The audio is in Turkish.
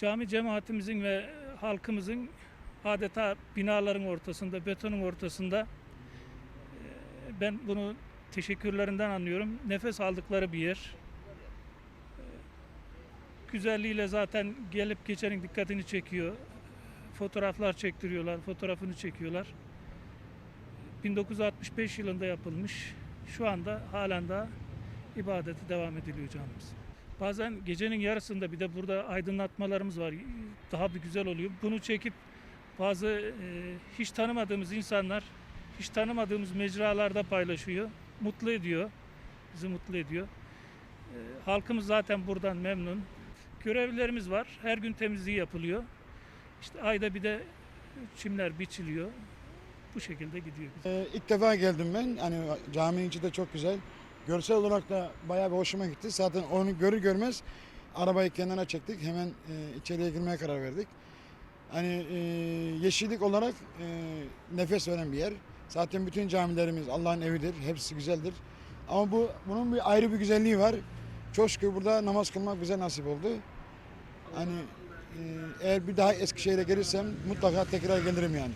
Cami cemaatimizin ve halkımızın adeta binaların ortasında, betonun ortasında e, ben bunu teşekkürlerinden anlıyorum. Nefes aldıkları bir yer. E, Güzelliğiyle zaten gelip geçenin dikkatini çekiyor. Fotoğraflar çektiriyorlar, fotoğrafını çekiyorlar. 1965 yılında yapılmış. Şu anda halen daha ibadeti devam ediliyor camimiz. Bazen gecenin yarısında bir de burada aydınlatmalarımız var. Daha bir güzel oluyor. Bunu çekip bazı e, hiç tanımadığımız insanlar hiç tanımadığımız mecralarda paylaşıyor. Mutlu ediyor. Bizi mutlu ediyor. E, halkımız zaten buradan memnun. Görevlilerimiz var. Her gün temizliği yapılıyor. İşte ayda bir de çimler biçiliyor. Bu şekilde gidiyor. Ee, ilk defa geldim ben. Hani caminin içi de çok güzel. Görsel olarak da bayağı bir hoşuma gitti. Zaten onu görür görmez arabayı kenara çektik. Hemen e, içeriye girmeye karar verdik. Hani e, yeşillik olarak e, nefes veren bir yer. Zaten bütün camilerimiz Allah'ın evidir. Hepsi güzeldir. Ama bu bunun bir ayrı bir güzelliği var. Çok şükür burada namaz kılmak bize nasip oldu. Hani e, eğer bir daha Eskişehir'e gelirsem mutlaka tekrar gelirim yani.